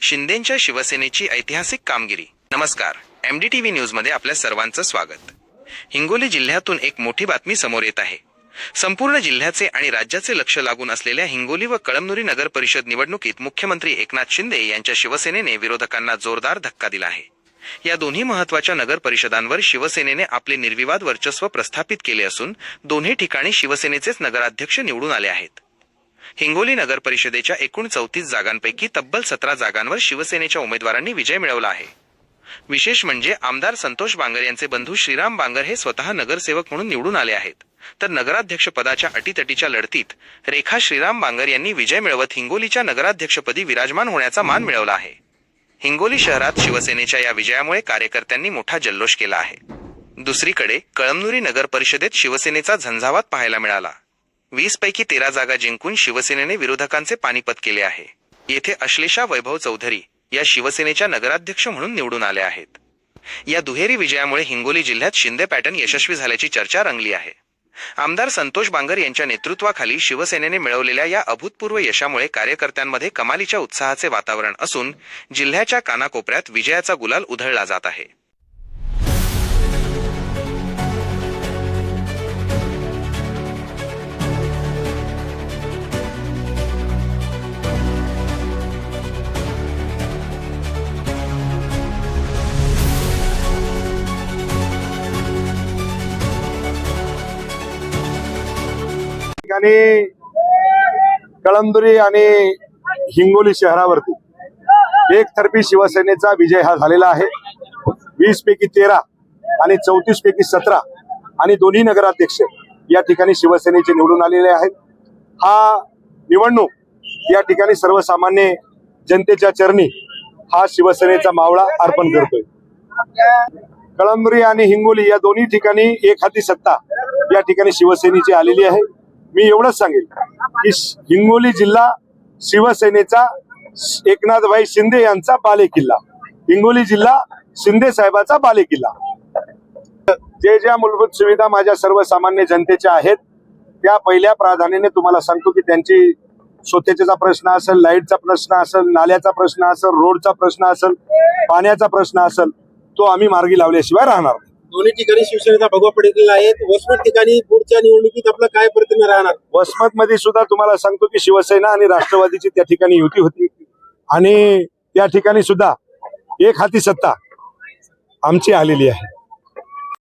शिंदेच्या शिवसेनेची ऐतिहासिक कामगिरी. नमस्कार. एमडीटीव्ही न्यूजमध्ये आपल्या सर्वांचं स्वागत. हिंगोली जिल्ह्यातून एक मोठी बातमी समोर येत आहे. संपूर्ण जिल्ह्याचे आणि राज्याचे लक्ष लागून असलेल्या हिंगोली व कळमनुरी नगर परिषद निवडणुकीत मुख्यमंत्री एकनाथ शिंदे यांच्या शिवसेनेने विरोधकांना जोरदार धक्का दिला आहे. या दोन्ही महत्त्वाच्या नगर परिषदांवर शिवसेनेने आपले निर्विवाद वर्चस्व प्रस्थापित केले असून दोन्ही ठिकाणी शिवसेनेचेच नगराध्यक्ष निवडून आले आहेत. हिंगोली नगर परिषदेच्या एकूण चौतीस जागांपैकी तब्बल सतरा जागांवर शिवसेनेच्या उमेदवारांनी विजय मिळवला आहे. विशेष म्हणजे आमदार संतोष बांगर यांचे बंधू श्रीराम बांगर हे स्वतः नगरसेवक म्हणून निवडून आले आहेत. तर नगराध्यक्ष पदाच्या अटीतटीच्या लढतीत रेखा श्रीराम बांगर यांनी विजय मिळवत हिंगोलीच्या नगराध्यक्षपदी विराजमान होण्याचा मान मिळवला आहे. हिंगोली शहरात शिवसेनेच्या या विजयामुळे कार्यकर्त्यांनी मोठा जल्लोष केला आहे. दुसरीकडे कळमनुरी नगर परिषदेत शिवसेनेचा झंझावात पाहायला मिळाला. वीस पैकी तेरा जागा जिंकून शिवसेनेने विरोधकांचे पानिपत केले आहे. येथे अश्लेषा वैभव चौधरी या शिवसेनेच्या नगराध्यक्ष म्हणून निवडून आल्या आहेत. या दुहेरी विजयामुळे हिंगोली जिल्ह्यात शिंदे पॅटर्न यशस्वी झाल्याची चर्चा रंगली आहे. आमदार संतोष बांगर यांच्या नेतृत्वाखाली शिवसेनेने मिळवलेल्या या अभूतपूर्व यशामुळे कार्यकर्त्यांमध्ये कमालीच्या उत्साहाचे वातावरण असून जिल्ह्याच्या कानाकोपऱ्यात विजयाचा गुलाल उधळला जात आहे. ठिकाणी कळमदुरी आणि हिंगोली शहरावरती एकतर्फी शिवसेनेचा विजय हा झालेला आहे. वीस पैकी तेरा आणि चौतीस पैकी सतरा आणि दोन्ही नगराध्यक्ष या ठिकाणी शिवसेनेचे निवडून आलेले आहेत. हा निवडणूक या ठिकाणी सर्वसामान्य जनतेच्या चरणी हा शिवसेनेचा मावळा अर्पण करतोय. कळमनुरी आणि हिंगोली या दोन्ही ठिकाणी एक हाती सत्ता या ठिकाणी शिवसेनेची आलेली आहे. मी एवढंच सांगेल की हिंगोली जिल्हा शिवसेनेचा एकनाथभाई शिंदे यांचा बालेकिल्ला हिंगोली जिल्हा शिंदे साहेबाचा बालेकिल्ला जे ज्या मूलभूत सुविधा माझ्या सर्वसामान्य जनतेच्या आहेत त्या पहिल्या प्राधान्याने तुम्हाला सांगतो की त्यांची स्वच्छतेचा प्रश्न असेल लाईटचा प्रश्न असेल नाल्याचा प्रश्न असेल रोडचा प्रश्न असेल पाण्याचा प्रश्न असेल तो आम्ही मार्गी लावल्याशिवाय राहणार नाही. दोन्ही ठिकाणी शिवसेनेचा भगवा पडलेला आहे. वसमत ठिकाणी पुढच्या निवडणुकीत आपला काय प्रतिमा राहणार? वसमत मध्ये सुद्धा तुम्हाला सांगतो की शिवसेना आणि राष्ट्रवादीची त्या ठिकाणी युती होती. आणि त्या ठिकाणी सुद्धा एक हाती सत्ता आमची आलेली आहे.